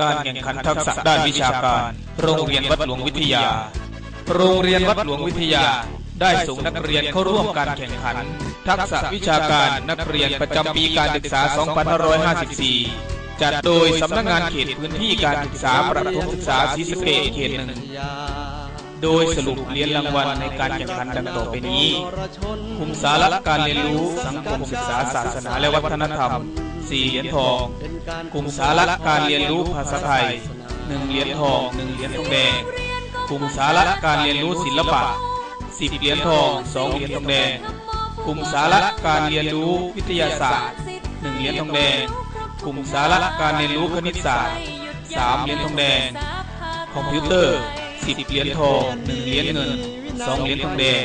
การแข่งขันทักษะด้านวิชาการ โรงเรียนวัดหลวงวิทยา โรงเรียนวัดหลวงวิทยา ได้ส่งนักเรียนเข้าร่วมการแข่งขัน ทักษะวิชาการนักเรียนประจำปีการศึกษา 2554 จัดโดยสำนักงานเขตพื้นที่การศึกษาประถมศึกษาศรีสะเกษเขตหนึ่ง โดยสรุปเหรียญรางวัลในการแข่งขันดังต่อไปนี้ คุมสาระการเรียนรู้สังคมศึกษาศาสนาและวัฒนธรรม4เหรียญทองกลุ่มสาระการเรียนรู้ภาษาไทย1เหรียญทอง1เหรียญทองแดงกลุ่มสาระการเรียนรู้ศิลปะ10เหรียญทอง2เหรียญทองแดงกลุ่มสาระการเรียนรู้วิทยาศาสตร์1เหรียญทองแดงกลุ่มสาระการเรียนรู้คณิตศาสตร์3เหรียญทองแดง คอมพิวเตอร์ 10เหรียญทอง1เหรียญเงิน2เหรียญทองแดง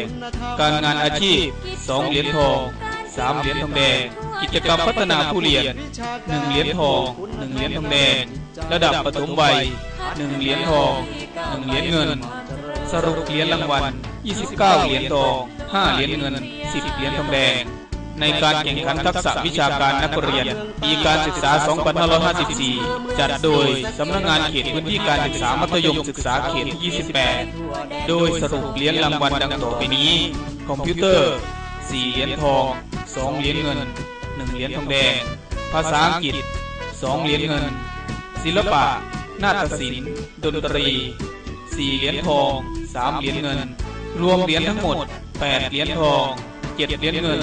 การงานอาชีพ2เหรียญทอง3เหรียญทองแดง กิจกรรมพัฒนาผู้เรียน1เหรียญทอง1เหรียญทองแดง ระดับปฐมวัย1เหรียญทอง1เหรียญเงิน สรุปเหรียญรางวัล29 เหรียญทอง5เหรียญเงิน 10 เหรียญทองแดง ในการแข่งขันทักษะวิชาการนักเรียนปีการศึกษา 2554 จัดโดยสำนักงานเขตพื้นที่การศึกษามัธยมศึกษาเขต 28 โดยสรุปเหรียญรางวัลดังต่อไปนี้ คอมพิวเตอร์ 4 เหรียญทอง 2 เหรียญเงิน 1 เหรียญทองแดง ภาษาอังกฤษ 2 เหรียญเงิน ศิลปะ นาฏศิลป์ ดนตรี 4 เหรียญทอง 3 เหรียญเงิน รวมเหรียญทั้งหมด 8 เหรียญทอง 7 เหรียญเงิน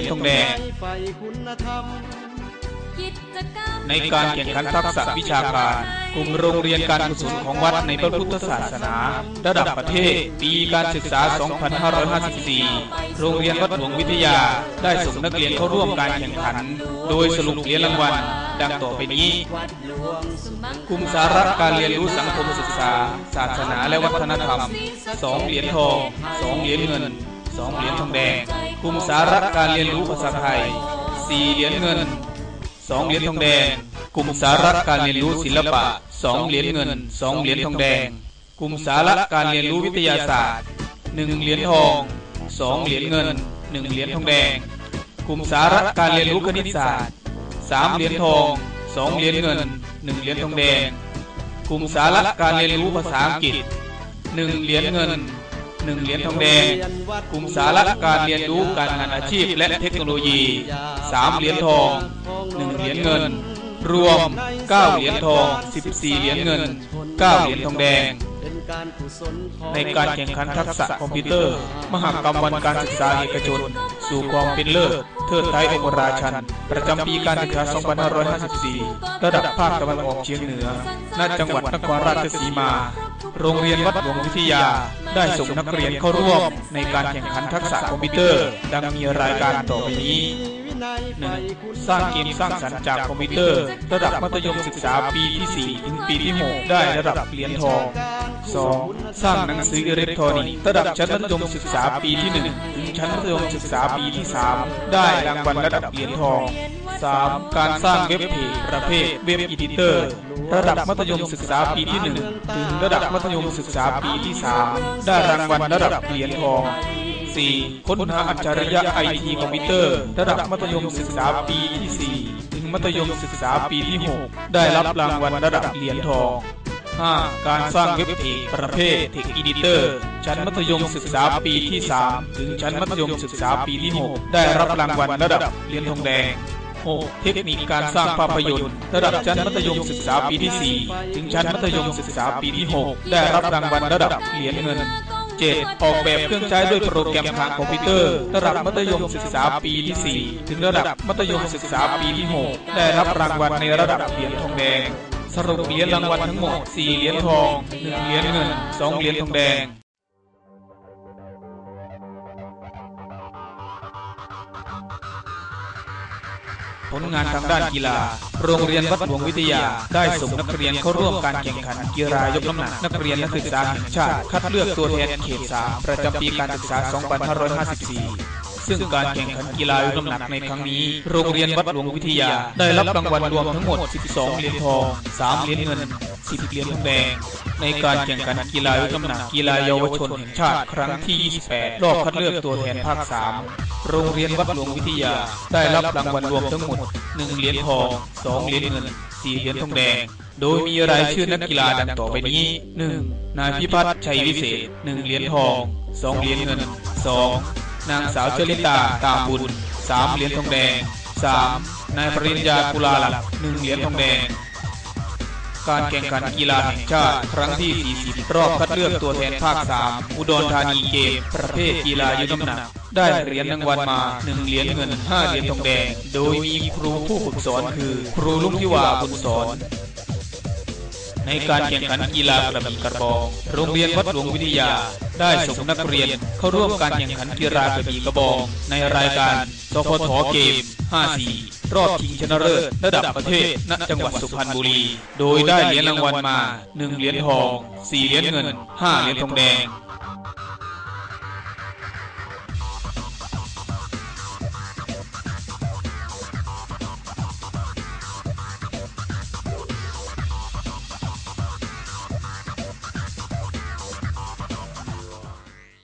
ยญทองแดงในการแข่งขันทักษะวิชาการกลุ่มโรงเรียนการกุศลของวัดในพระพุทธศาสนา ระดับประเทศ ปีการศึกษา 2554 โรงเรียนวัดหลวงวิทยาได้ส่งนักเรียนเข้าร่วมการแข่งขัน โดยสรุปเหรียญรางวัลดังต่อไปนี้ กลุ่มสาระการเรียนรู้สังคมศึกษา ศาสนาและวัฒนธรรม 2 เหรียญทอง 2 เหรียญเงิน 2 เหรียญทองแดง กลุ่มสาระการเรียนรู้ภาษาไทย 4 เหรียญเงิน 2 เหรียญทองแดง กลุ่มสาระการเรียนรู้ศิลปะ 2 เหรียญเงิน 2 เหรียญทองแดง กลุ่มสาระการเรียนรู้วิทยาศาสตร์ 1 เหรียญทอง 2 เหรียญเงิน 1 เหรียญทองแดง กลุ่มสาระการเรียนรู้คณิตศาสตร์ 3 เหรียญทอง 2 เหรียญเงิน 1 เหรียญทองแดง กลุ่มสาระการเรียนรู้ภาษาอังกฤษ 1 เหรียญเงิน 1เหรียญทองแดงกลุ่มสาระการเรียนรู้การงานอาชีพและเทคโนโลยี3เหรียญทอง1เหรียญเงิน รวม 9 เหรียญทอง 14 เหรียญเงิน 9 เหรียญทองแดง ในการแข่งขันทักษะคอมพิวเตอร์ มหกรรมวันการศึกษาเอกชน สู่ความเป็นเลิศเทิดไทยองค์ราชัน ประจำปีการศึกษา 2554 ระดับภาคตะวันออกเฉียงเหนือณจังหวัดนครราชสีมา โรงเรียนวัดหลวงวิทยา ได้ส่งนักเรียนเข้าร่วมในการแข่งขันทักษะคอมพิวเตอร์ ดังมีรายการต่อไปนี้ 1. สร้างเกมสร้างสรรค์จากคอมพิวเตอร์ ระดับมัธยมศึกษาปีที่ 4 ถึงปีที่ 6 ได้ระดับเหรียญทอง 2. สร้างหนังสืออิเล็กทรอนิกส์ระดับชั้นมัธยมศึกษาปีที่ 1 ถึงชั้นมัธยมศึกษาปีที่ 3 ได้รางวัลระดับเหรียญทอง 3. การสร้างเว็บเพจประเภทเว็บอีดิเตอร์ ระดับมัธยมศึกษาปีที่ 1 ถึงระดับมัธยมศึกษาปีที่ 3 ได้รางวัลระดับเหรียญทอง 4. ค้นหาอัจฉริยะไอทีคอมพิวเตอร์ ระดับมัธยมศึกษาปีที่ 4 ถึงมัธยมศึกษาปีที่ 6 ได้รับรางวัลระดับเหรียญทอง 5. การสร้างเว็บเพจประเภทเทคอีดิเตอร์ชั้นมัธยมศึกษาปีที่ 3 ถึงชั้นมัธยมศึกษาปีที่ 6 ได้รับรางวัลระดับเหรียญทองแดง 6. เทคนิคการสร้างภาพยนตร์ระดับชั้นมัธยมศึกษาปีที่ 4 ถึงชั้นมัธยมศึกษาปีที่ 6 ได้รับรางวัลระดับเหรียญเงิน 7. ออกแบบเครื่องใช้ด้วยโปรแกรมทางคอมพิวเตอร์ ระดับมัธยมศึกษาปีที่ 4 ถึงระดับมัธยมศึกษาปีที่ 6 ได้รับรางวัลในระดับเหรียญทองแดง สรุปเหรียญรางวัลทั้งหมด 4 เหรียญทอง 1 เหรียญเงิน 2 เหรียญทองแดง ผลงานทางด้านกีฬา โรงเรียนวัดหลวงวิทยา ได้ส่งนักเรียนเข้าร่วมการแข่งขันกีฬายกน้ำหนักนักเรียนนักศึกษาแห่งชาติ คัดเลือกตัวแทนเขตสามประจำปีการศึกษา 2554 ซึ่งการแข่งขันกีฬายกน้ำหนักในครั้งนี้ โรงเรียนวัดหลวงวิทยา ได้รับรางวัลรวมทั้งหมด 12 เหรียญทอง 3 เหรียญเงิน 10เหรียญทองแดง ในการแข่งขันกีฬายกน้ำหนักกีฬาเยาวชนแห่งชาติครั้งที่ 28 รอบคัดเลือกตัวแทนภาค 3 โรงเรียนวัดหลวงวิทยา ได้รับรางวัลรวมทั้งหมด 1 เหรียญทอง 2 เหรียญเงิน 4 เหรียญทองแดง โดยมีรายชื่อนักกีฬาดังต่อไปนี้ 1. นายพิพัฒน์ชัยวิเศษ 1 เหรียญทอง 2 เหรียญเงิน 2. นางสาวเชลิตาตามบุญ 3 เหรียญทองแดง 3. นายปริญญากุลาหลัก 1 เหรียญทองแดง การแข่งขันกีฬาแห่งชาติ ครั้งที่ 40 รอบคัดเลือกตัวแทนภาค 3 อุดรธานีเกม ประเภทกีฬายกน้ำหนัก ได้เหรียญรางวัลมา 1 เหรียญเงิน 5 เหรียญทองแดง โดยมีครูผู้ฝึกสอนคือ ครูลุงทิวาบุญสอนในการแข่งขันกีฬากระบี่กระบอง โรงเรียนวัดหลวงวิทยา ได้ส่งนักเรียนเข้าร่วมการแข่งขันกีฬากระบี่กระบอง ในรายการสพทเกม 54 รอบชิงชนะเลิศระดับประเทศณจังหวัดสุพรรณบุรี โดยได้เหรียญรางวัลมา 1 เหรียญทอง 4 เหรียญเงิน 5 เหรียญทองแดง